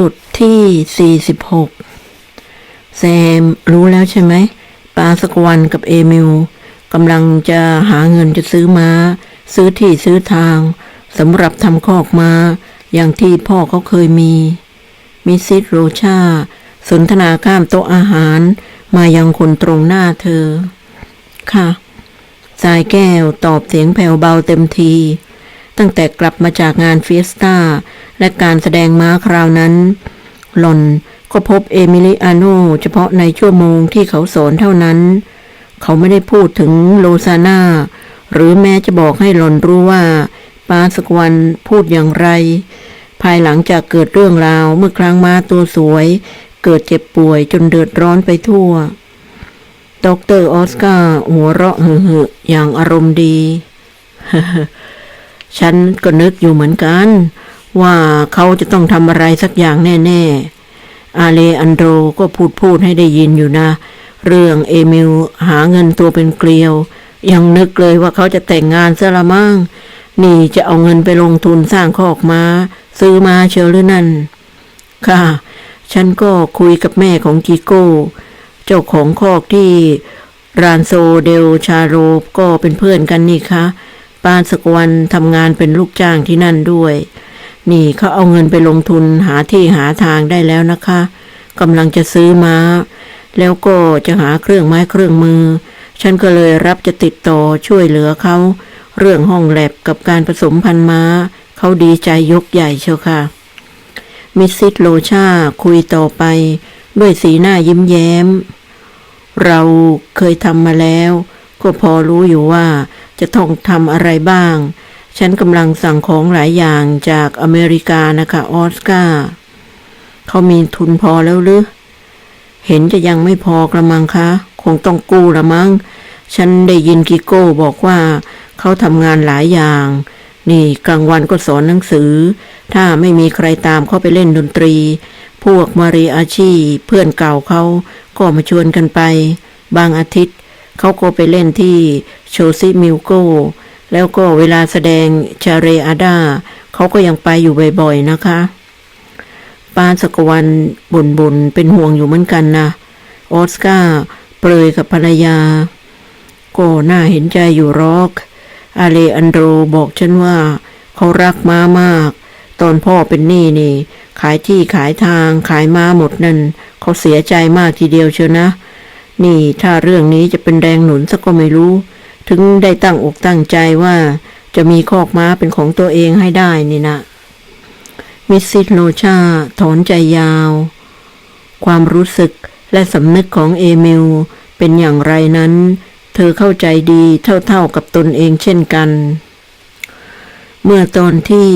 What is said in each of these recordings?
บทที่ 46 แซมรู้แล้วใช่ไหมปาสกวันกับเอมิลกำลังจะหาเงินจะซื้อม้า ซื้อที่ซื้อทางสำหรับทำคอกม้า อย่างที่พ่อเขาเคยมี มิสซิสโรชา สนทนาข้ามโต๊ะอาหาร มายังคนตรงหน้าเธอ ค่ะสายแก้วตอบเสียงแผ่วเบาเต็มที ตั้งแต่กลับมาจากงานเฟียสตา และการแสดงม้าคราวนั้น หล่อนก็พบเอมิลิอาโนเฉพาะในชั่วโมงที่เขาสอนเท่านั้น เขาไม่ได้พูดถึงโลซาน่า หรือแม้จะบอกให้หล่อนรู้ว่าปาสกวันพูดอย่างไร ภายหลังจากเกิดเรื่องราวเมื่อครั้งม้าตัวสวย เกิดเจ็บป่วยจนเดือดร้อนไปทั่วดอกเตอรออสการ์หัวเราะเห่อๆอย่างอารมณ์ดี ฉันก็นึกอยู่เหมือนกัน ว่าเขาจะต้องทำอะไรสักอย่างแน่ ๆ อาเลอันโดรก็พูดพูดให้ได้ยินอยู่นะ เรื่องเอมิลหาเงินตัวเป็นเกลียว ยังนึกเลยว่าเขาจะแต่งงานซะละมั่งนี่จะเอาเงินไปลงทุนสร้างคอกมา้า ซื้อมาเชียวหรือนั่น ค่ะ ฉันก็คุยกับแม่ของกิโก้ เจ้าของคอกที่รานโซเดลชาโรก็เป็นเพื่อนกันนี่คะปานสกวันทำงานเป็นลูกจ้างที่นั่นด้วย นี่เขาเอาเงินไปลงทุนหาที่หาทางได้แล้วนะคะกำลังจะซื้อมา้า แล้วก็จะหาเครื่องไม้เครื่องมือ ฉันก็เลยรับจะติดต่อช่วยเหลือเขา เรื่องห้องแลบกับการผสมพันธุ์ม้า เขาดีใจยกใหญ่เชียวค่ะ มิสซิสโลชาคุยต่อไป ด้วยสีหน้ายิ้มแย้ม เราเคยทำมาแล้ว ก็พอรู้อยู่ว่าจะต้องทำอะไรบ้าง ฉันกำลังสั่งของหลายอย่างจากอเมริกานะคะ ออสการ์เขามีทุนพอแล้วหรือ เห็นจะยังไม่พอกระมังคะ คงต้องกู้ละมั้ง ฉันได้ยินกิโก้บอกว่า เขาทำงานหลายอย่าง นี่กลางวันก็สอนหนังสือ ถ้าไม่มีใครตามเขาไปเล่นดนตรี พวกมารีอาชีเพื่อนเก่าเขาก็มาชวนกันไป บางอาทิตย์ เขาก็ไปเล่นที่โชซิมิลโก แล้วก็เวลาแสดงชาเรอาดาเขาก็ยังไปอยู่บ่อยๆนะคะปาสกวันบ่นบนๆเป็นห่วงอยู่เหมือนกันนะออสการ์เปรยกับภรรยา ก็น่าเห็นใจอยู่รอก อาเลอันโดรบอกฉันว่า เขารักม้ามาก ตอนพ่อเป็นหนี้นี่ ขายที่ขายทางขายม้าหมดนั่น เขาเสียใจมากทีเดียวเชียวนะ นี่ถ้าเรื่องนี้จะเป็นแรงหนุนสักก็ไม่รู้ ถึงได้ตั้งอกตั้งใจว่าจะมีคอกม้าเป็นของตัวเองให้ได้นี่นะมิสซิสโลชาถอนใจยาว ความรู้สึกและสำนึกของเอมิลเป็นอย่างไรนั้น เธอเข้าใจดีเท่าๆกับตนเองเช่นกัน เมื่อตอนที่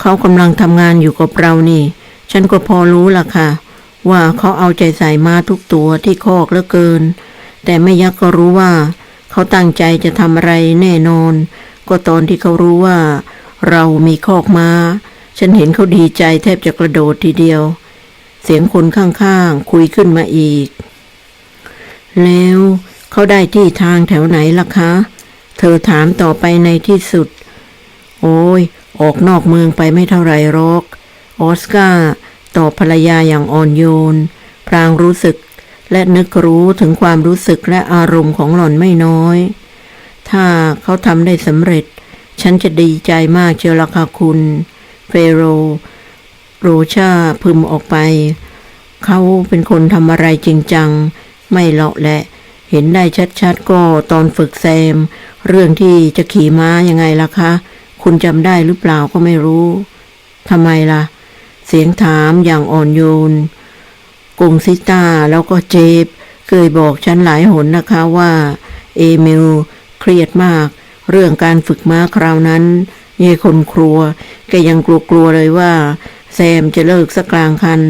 เขากำลังทำงานอยู่กับเรานี่ ฉันก็พอรู้ล่ะค่ะ ว่าเขาเอาใจใส่มาทุกตัวที่คอกเหลือเกิน แต่ไม่ยักก็รู้ว่า เขาตั้งใจจะทำอะไรแน่นอน ก็ตอนที่เขารู้ว่า เรามีคอกม้า ฉันเห็นเขาดีใจแทบจะกระโดดทีเดียว เสียงคนข้างๆ คุยขึ้นมาอีก แล้วเขาได้ที่ทางแถวไหนล่ะคะ เธอถามต่อไปในที่สุด โอ้ย ออกนอกเมืองไปไม่เท่าไรหรอก ออสการ์ตอบภรรยาอย่างอ่อนโยน พรางรู้สึก และนึกรู้ถึงความรู้สึกและอารมณ์ของหล่อนไม่น้อย ถ้าเขาทำได้สำเร็จ ฉันจะดีใจมากเชียวละค่ะคุณ เฟโร โรชาพึมออกไป เขาเป็นคนทำอะไรจริงจัง ไม่เลาะแหละเห็นได้ชัดๆ ก็ตอนฝึกแซม เรื่องที่จะขี่ม้ายังไงล่ะคะ คุณจำได้หรือเปล่าก็ไม่รู้ทำไมล่ะ เสียงถามอย่างอ่อนโยน งซิต้าแล้วก็เจฟเคยบอกฉันหลายหนนะคะว่า เอมิลเครียดมาก เรื่องการฝึกม้าคราวนั้นเยคนครัว แกยังกลัวๆเลยว่า แซมจะเลิกสักกลางคัน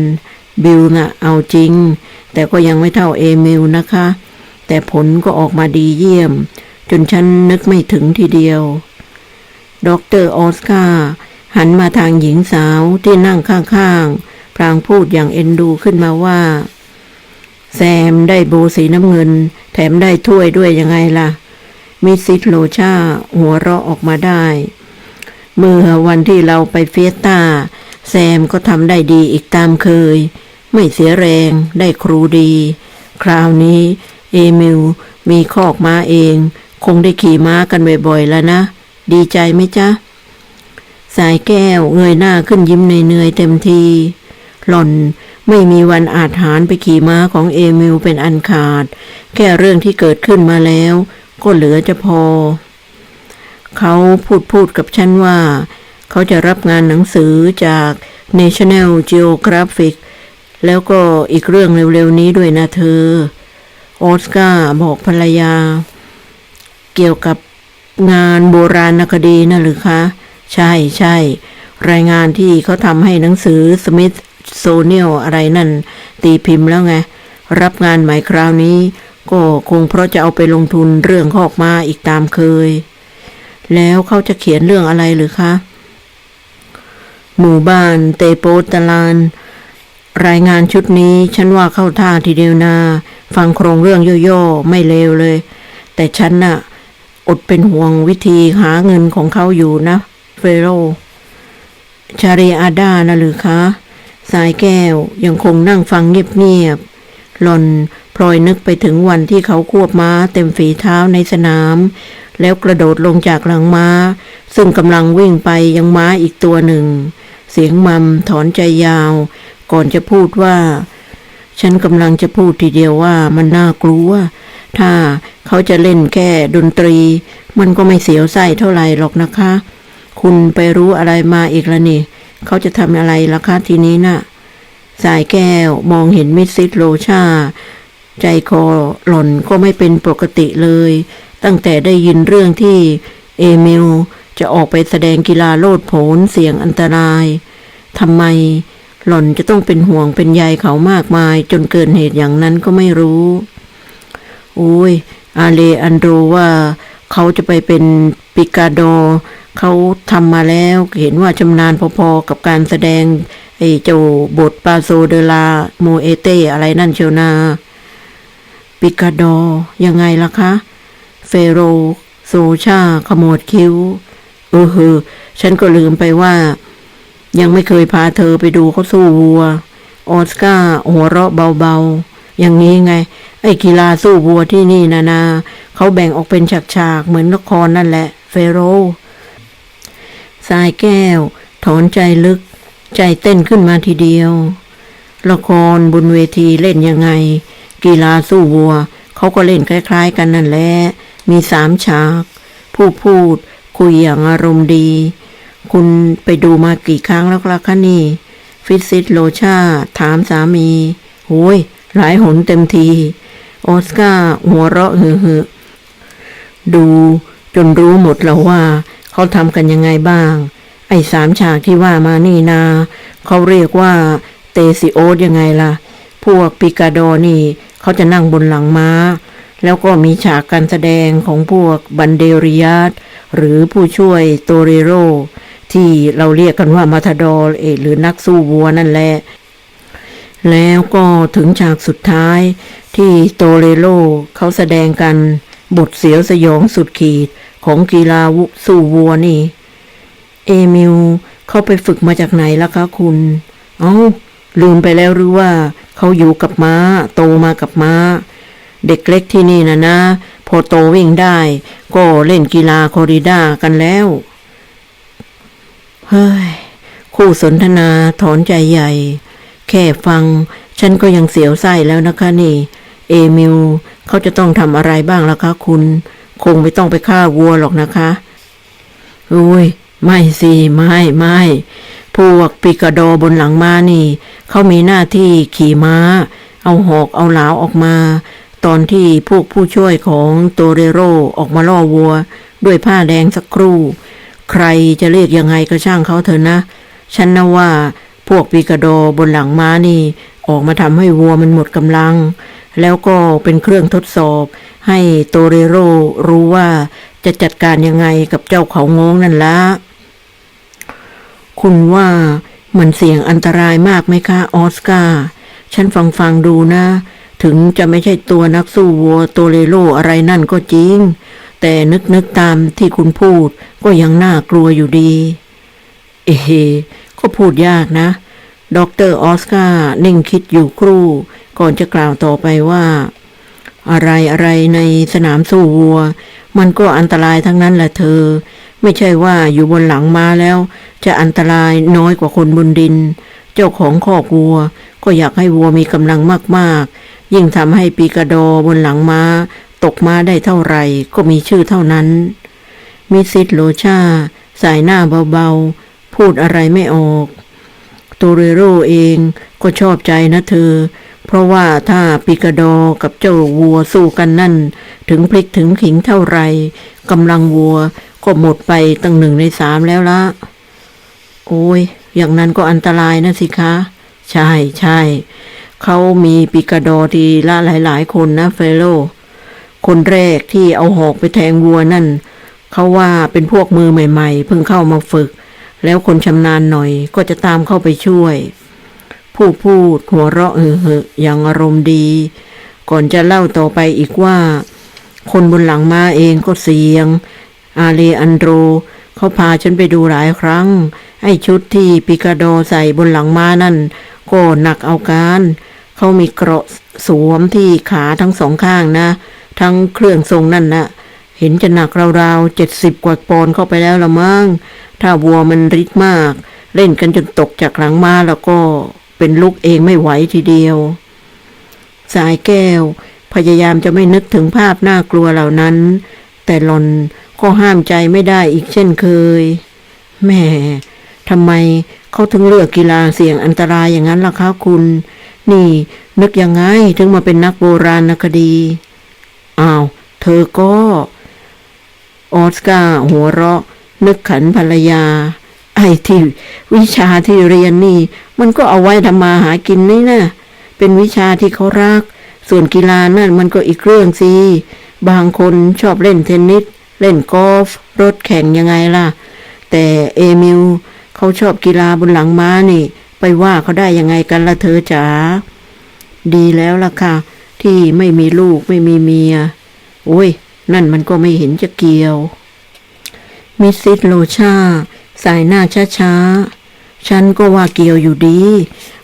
บิลน่ะเอาจริง แต่ก็ยังไม่เท่าเอมิลนะคะ แต่ผลก็ออกมาดีเยี่ยม จนฉันนึกไม่ถึงทีเดียวด็อกเตอร์ออสการ์หันมาทางหญิงสาวที่นั่งข้างๆ ลางพูดอย่างเอ็นดูขึ้นมาว่า แซมได้โบสีน้ำเงิน แถมได้ถ้วยด้วยยังไงล่ะ มิสซิสโลชาหัวเราะออกมาได้ เมื่อวันที่เราไปเฟียสตาแซมก็ทำได้ดีอีกตามเคย ไม่เสียแรงได้ครูดี คราวนี้ เอมิลมีคอกม้าเอง คงได้ขี่ม้ากันบ่อยๆแล้วนะ ดีใจไหมจ๊ะสายแก้วเงยหน้าขึ้นยิ้มเหนื่อยๆเต็มที หล่อนไม่มีวันอาจหารไปขี่ม้าของเอมิลเป็นอันขาด แค่เรื่องที่เกิดขึ้นมาแล้ว ก็เหลือจะพอ เขาพูดพูดกับฉันว่า เขาจะรับงานหนังสือจาก National Geographic แล้วก็อีกเรื่องเร็วๆนี้ด้วยนะเธอ ออสการ์บอกภรรยา เกี่ยวกับงานโบราณคดีนะหรือคะ ใช่ใช่รายงานที่เขาทำให้หนังสือสมิธ โซเนียลอะไรนั่น ตีพิมพ์แล้วไง รับงานใหม่คราวนี้ ก็คงเพราะจะเอาไปลงทุนเรื่องคอกมาอีกตามเคย แล้วเขาจะเขียนเรื่องอะไรหรือคะ หมู่บ้านเตโปตลาน รายงานชุดนี้ฉันว่าเข้าท่าทีเดียวนา ฟังโครงเรื่องย่อๆไม่เลวเลย แต่ฉันน่ะ อดเป็นห่วงวิธีหาเงินของเขาอยู่นะเฟโรชารีอาดานะหรือคะ สายแก้วยังคงนั่งฟังเงียบๆหล่อนพลอยนึกไปถึงวันที่เขาควบม้าเต็มฝีเท้าในสนาม แล้วกระโดดลงจากหลังม้า ซึ่งกำลังวิ่งไปยังม้าอีกตัวหนึ่ง เสียงมัมถอนใจยาว ก่อนจะพูดว่า ฉันกำลังจะพูดทีเดียวว่ามันน่ากลัว ถ้าเขาจะเล่นแค่ดนตรี มันก็ไม่เสียวไส้เท่าไหร่หรอกนะคะ คุณไปรู้อะไรมาอีกละนี่ เขาจะทำอะไรล่ะคะทีนี้น่ะ สายแก้วมองเห็นมิสซิสโลชา ใจคอหล่อนก็ไม่เป็นปกติเลย ตั้งแต่ได้ยินเรื่องที่เอเมลจะออกไปแสดงกีฬาโลดโผนเสี่ยงอันตรายทำไมหล่อนจะต้องเป็นห่วงเป็นใยเขามากมาย จนเกินเหตุอย่างนั้นก็ไม่รู้อุ้ยอาเลอันโดว่าเขาจะไปเป็นปิกาโด เขาทำมาแล้วเห็นว่าชำนาญพอๆกับการแสดงไอ้เจ้าบทปาโซเดลาโมเอเตอะไรนั่นเชียวนา ปิกาโดยังไงล่ะคะ เฟโรโซชาขมวดคิ้ว เออเฮอฉันก็ลืมไปว่า ยังไม่เคยพาเธอไปดูเขาสู้วัว ออสการ์หัวเราะเบาๆ อย่างนี้ไง ไอ้กีฬาสู้วัวที่นี่นานา เขาแบ่งออกเป็นฉากๆ เหมือนละครนั่นแหละ เฟโร สายแก้ว ถอนใจลึก ใจเต้นขึ้นมาทีเดียว ละครบนเวทีเล่นยังไง กีฬาสู้วัว เขาก็เล่นคล้าย ๆ กันนั่นแหละ มีสามฉาก ผู้พูด คุยอย่างอารมณ์ดี คุณไปดูมากี่ครั้งแล้วล่ะคะนี่ ฟิตซิตโลชา ถามสามีโอ้ยหลายหนเต็มที ออสการ์หัวเราะฮือฮือดูจนรู้หมดแล้วว่า เขาทำกันยังไงบ้าง ไอ้สามฉากที่ว่ามานี่นา เขาเรียกว่าเตซิโอสยังไงล่ะ พวกปิกาโดนี่ เขาจะนั่งบนหลังม้า แล้วก็มีฉากการแสดงของพวกบันเดริยาตหรือผู้ช่วยโตเรโร ที่เราเรียกกันว่ามาทาดอร์เอหรือนักสู้วัวนั่นแหละแล้วก็ถึงฉากสุดท้ายที่โตเรโลเขาแสดงกันบทเสียวสยองสุดขีด ของกีฬาวุสู้วัวนี่ เอมิลเขาไปฝึกมาจากไหนล่ะคะคุณ เอา้า ลืมไปแล้วหรือว่า เขาอยู่กับม้า โตมากับม้า เด็กเล็กที่นี่นะนะ พอโตวิ่งได้ ก็เล่นกีฬาคอริด้ากันแล้ว เฮ้ย คู่สนทนาถอนใจใหญ่ แค่ฟัง ฉันก็ยังเสียวไส้แล้วนะคะนี่ เอมิลเขาจะต้องทำอะไรบ้างล่ะคะคุณ คงไม่ต้องไปฆ่าวัวหรอกนะคะอุ้ยไม่สิไม่ไม่พวกปิกาโดบนหลังม้านี่ เขามีหน้าที่ขี่ม้า เอาหอกเอาหลาวออกมา ตอนที่พวกผู้ช่วยของโตเรโรออกมาล่อวัว ด้วยผ้าแดงสักครู่ ใครจะเรียกยังไงก็ช่างเขาเถอะนะ ฉันนะว่าพวกปิกาโดบนหลังม้านี่ ออกมาทำให้วัวมันหมดกำลัง แล้วก็เป็นเครื่องทดสอบ ให้โตเรโรรู้ว่าจะจัดการยังไงกับเจ้าเขางงนั่นละ คุณว่ามันเสี่ยงอันตรายมากไหมคะออสการ์ ฉันฟังฟังดูนะ ถึงจะไม่ใช่ตัวนักสู้วัวโตเรโลอะไรนั่นก็จริง แต่นึกนึกตามที่คุณพูดก็ยังน่ากลัวอยู่ดี เอเฮก็พูดยากนะดอกเตอรออสการ์นิ่งคิดอยู่ครู่ ก่อนจะกล่าวต่อไปว่า อะไรอะไรในสนามสู้วัว มันก็อันตรายทั้งนั้นแหละเธอ ไม่ใช่ว่าอยู่บนหลังม้าแล้ว จะอันตรายน้อยกว่าคนบนดิน เจ้าของคอกวัว ก็อยากให้วัวมีกำลังมากๆ ยิ่งทำให้ปีกระโดบนหลังม้า ตกม้าได้เท่าไหร่ ก็มีชื่อเท่านั้นมิสซิสโลชาสายหน้าเบาๆ พูดอะไรไม่ออกโตเรโรเองก็ชอบใจนะเธอ เพราะว่าถ้าปิกาดอกับเจ้าวัวสู้กันนั่น ถึงพลิกถึงขิงเท่าไรกำลังวัวก็หมดไปตั้งหนึ่งในสามแล้วละ โอ้ย อย่างนั้นก็อันตรายนะสิคะ ใช่ใช่เขามีปิกาดอทีละหลาย ๆ คนนะเฟโล คนแรกที่เอาหอกไปแทงวัวนั่น เขาว่าเป็นพวกมือใหม่ ๆ เพิ่งเข้ามาฝึก แล้วคนชำนาญหน่อยก็จะตามเข้าไปช่วย ผู้พูดหัวเราะเออเหออย่างอารมณ์ดี ก่อนจะเล่าต่อไปอีกว่า คนบนหลังม้าเองก็เสียง อาเลอันโดรเขาพาฉันไปดูหลายครั้ง ไอ้ชุดที่ปิกาโดใส่บนหลังม้านั่น ก็หนักเอาการ เขามีเกราะสวมที่ขาทั้งสองข้างนะ ทั้งเครื่องทรงนั่นนะเห็นจะหนักราวๆเจ็ดสิบกว่าปอนเข้าไปแล้วละมั้ง ถ้าวัวมันริดมาก เล่นกันจนตกจากหลังม้าแล้วก็ เป็นลูกเองไม่ไหวทีเดียว สายแก้ว พยายามจะไม่นึกถึงภาพน่ากลัวเหล่านั้น แต่หลอนก็ห้ามใจไม่ได้อีกเช่นเคยแม่ทำไมเขาถึงเลือกกีฬาเสี่ยงอันตรายอย่างนั้นล่ะคะคุณ นี่ นึกยังไงถึงมาเป็นนักโบราณคดีอ้าว เธอก็ ออสการ์หัวเราะ นึกขันภรรยา ไอ้ที่วิชาที่เรียนนี่ มันก็เอาไว้ทำมาหากินนี่นะเป็นวิชาที่เขารัก ส่วนกีฬานั่นมันก็อีกเรื่องสิบางคนชอบเล่นเทนนิสเล่นกอล์ฟรถแข่งยังไงล่ะ แต่เอมิลเขาชอบกีฬาบนหลังม้านี่ ไปว่าเขาได้ยังไงกันละเธอจ๋าดีแล้วล่ะค่ะ ที่ไม่มีลูกไม่มีเมีย โอ้ย นั่นมันก็ไม่เห็นจะเกี่ยว มิสซิสโลชา สายหน้าช้าๆ ฉันก็ว่าเกี่ยวอยู่ดี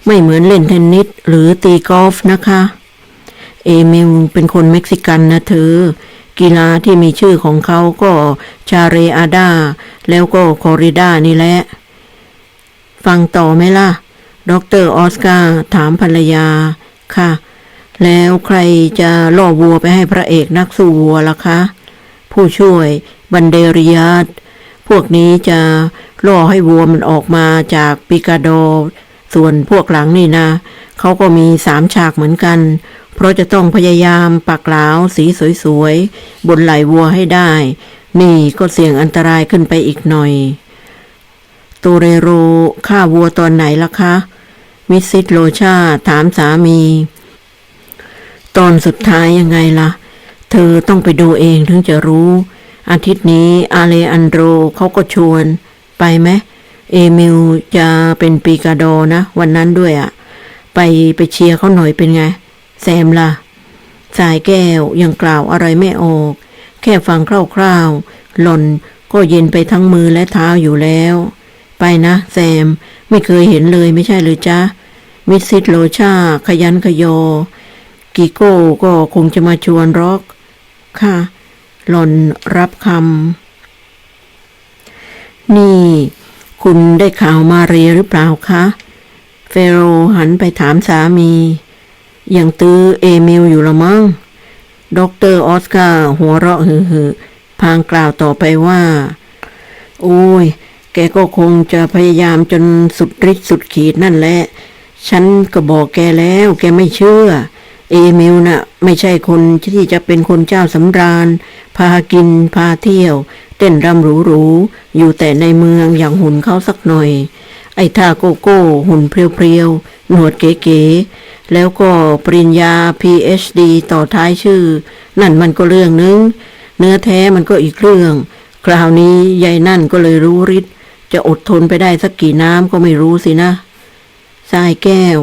ไม่เหมือนเล่นเทนนิสหรือตีกอล์ฟนะคะ เอมิลเป็นคนเม็กซิกันนะเธอ กีฬาที่มีชื่อของเขาก็ชาเรอาดา แล้วก็คอริดานี่แหละ ฟังต่อไหมล่ะ ดรออสการ์ถามภรรยาค่ะ แล้วใครจะล่อวัวไปให้พระเอกนักสู้วัวล่ะคะ ผู้ช่วยบันเดริยาตพวกนี้จะ ล่อให้วัวมันออกมาจากปิกาโด ส่วนพวกหลังนี่นะเขาก็มีสามฉากเหมือนกัน เพราะจะต้องพยายามปักหลาวสีสวยๆ บนไหลวัวให้ได้ นี่ก็เสี่ยงอันตรายขึ้นไปอีกหน่อยโตเรโรฆ่าวัวตอนไหนล่ะคะ มิสซิสโลชาถามสามี ตอนสุดท้ายยังไงล่ะ เธอต้องไปดูเองถึงจะรู้ อาทิตย์นี้อาเลอันโดรเขาก็ชวน ไปไหมเอมิลจะเป็นปีกาโดนะ วันนั้นด้วยอะ่ะไปไปเชียร์เขาหน่อยเป็นไง แซมล่ะ สายแก้วยังกล่าวอะไรไม่ออก แค่ฟังคร่าวๆ หล่นก็เย็นไปทั้งมือและเท้าอยู่แล้ว ไปนะ แซม ไม่เคยเห็นเลยไม่ใช่หรือจ๊ะ มิสซิสโลชา ขยันขยอ กิโก้ก็คงจะมาชวนร็อก ค่ะ หล่นรับคำ นี่ คุณได้ข่าวมาเรียหรือเปล่าคะ เฟโรหันไปถามสามียังตื้อเอมิลอยู่ละมั้งด็อกเตอร์ออสการ์หัวเราะเฮือๆพางกล่าวต่อไปว่า โอ้ย แกก็คงจะพยายามจนสุดฤทธิ์สุดขีดนั่นแหละ ฉันก็บอกแกแล้ว แกไม่เชื่อ เอมิลน่ะ ไม่ใช่คนที่จะเป็นคนเจ้าสำราญ พากินพาเที่ยว เต้นรำหรูๆอยู่แต่ในเมืองอย่างหุ่นเขาสักหน่อย ไอ้ท่าโกโก้ หุ่นเพรียวๆ หนวดเก๋ๆ แล้วก็ปริญญา PhD ต่อท้ายชื่อ นั่นมันก็เรื่องนึง เนื้อแท้มันก็อีกเรื่อง คราวนี้ยายนั่นก็เลยรู้ฤทธิ์จะอดทนไปได้สักกี่น้ำก็ไม่รู้สินะทรายแก้ว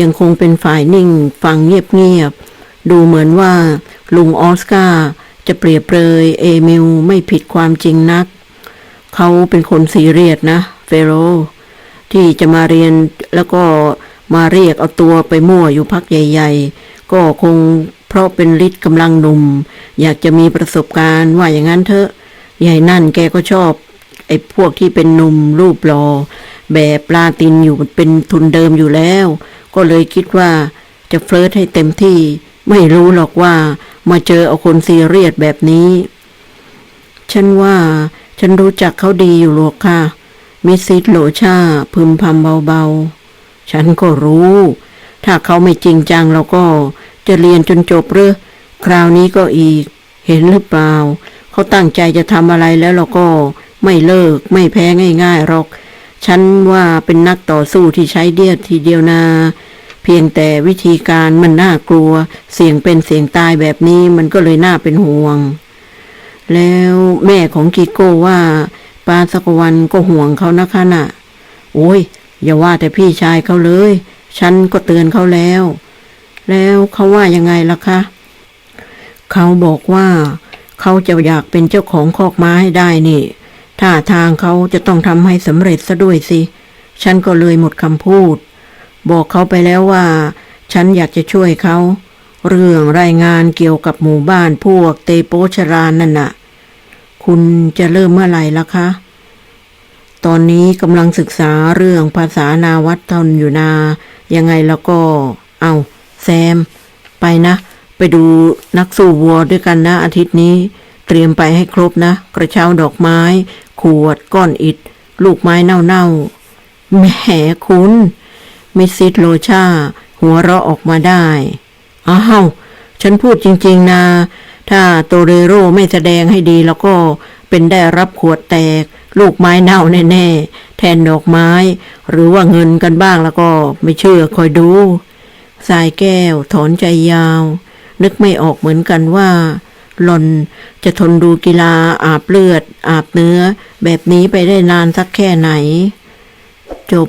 ยังคงเป็นฝ่ายนิ่งฟังเงียบๆ ดูเหมือนว่าลุงออสการ์ จะเปรียบเปรยเอมิลไม่ผิดความจริงนัก เขาเป็นคนซีเรียสนะ เฟโร ที่จะมาเรียนแล้วก็มาเรียกเอาตัวไปมั่วอยู่พักใหญ่ ๆ ก็คงเพราะเป็นฤทธิ์กำลังหนุ่ม อยากจะมีประสบการณ์ว่าอย่างนั้นเถอะใหญ่นั่นแกก็ชอบไอ้พวกที่เป็นหนุ่มรูปหลอ่อแบบปลาตินอยู่เป็นทุนเดิมอยู่แล้ว ก็เลยคิดว่าจะเฟลิร์ตให้เต็มที่ ไม่รู้หรอกว่ามาเจอเอาคนซีเรียสแบบนี้ ฉันว่าฉันรู้จักเขาดีอยู่หรอกค่ะ มิสซิสโลชาพึมพำเบาๆ ฉันก็รู้ ถ้าเขาไม่จริงจังเราก็จะเรียนจนจบเรือคราวนี้ก็อีก เห็นหรือเปล่า เขาตั้งใจจะทำอะไรแล้วเราก็ไม่เลิกไม่แพ้ง่ายๆหรอก ฉันว่าเป็นนักต่อสู้ที่ใช้เดียดทีเดียวนาเพียงแต่วิธีการมันน่ากลัว เสี่ยงเป็นเสี่ยงตายแบบนี้มันก็เลยน่าเป็นห่วง แล้วแม่ของกิโก้ว่าปาสกวันก็ห่วงเขานะคะน่ะ โอ้ย อย่าว่าแต่พี่ชายเขาเลย ฉันก็เตือนเขาแล้ว แล้วเขาว่ายังไงล่ะคะ เขาบอกว่าเขาจะอยากเป็นเจ้าของคอกม้าให้ได้นี่ถ้าทางเขาจะต้องทำให้สำเร็จซะด้วยสิ ฉันก็เลยหมดคำพูด บอกเขาไปแล้วว่า ฉันอยากจะช่วยเขา เรื่องรายงานเกี่ยวกับหมู่บ้านพวกเตโปชรานนั่นน่ะ คุณจะเริ่มเมื่อไหร่ล่ะคะ ตอนนี้กำลังศึกษาเรื่องภาษานาวัตทนอยู่นา ยังไงแล้วก็ เอาแซม ไปนะ ไปดูนักสู้วัวด้วยกันนะอาทิตย์นี้ เตรียมไปให้ครบนะ กระเช้าดอกไม้ ขวดก้อนอิฐลูกไม้เน่าๆแหมคุณ มิสซิสโลชา หัวเราะออกมาได้ อ้าว ฉันพูดจริง ๆ นะ ถ้าโตเรโรไม่แสดงให้ดีแล้วก็เป็นได้รับขวดแตก ลูกไม้เน่าแน่ๆ แทนดอกไม้ หรือว่าเงินกันบ้างแล้วก็ไม่เชื่อคอยดูสายแก้วถอนใจยาว นึกไม่ออกเหมือนกันว่า หลอนจะทนดูกีฬาอาบเลือด อาบเนื้อ แบบนี้ไปได้นานสักแค่ไหน จบ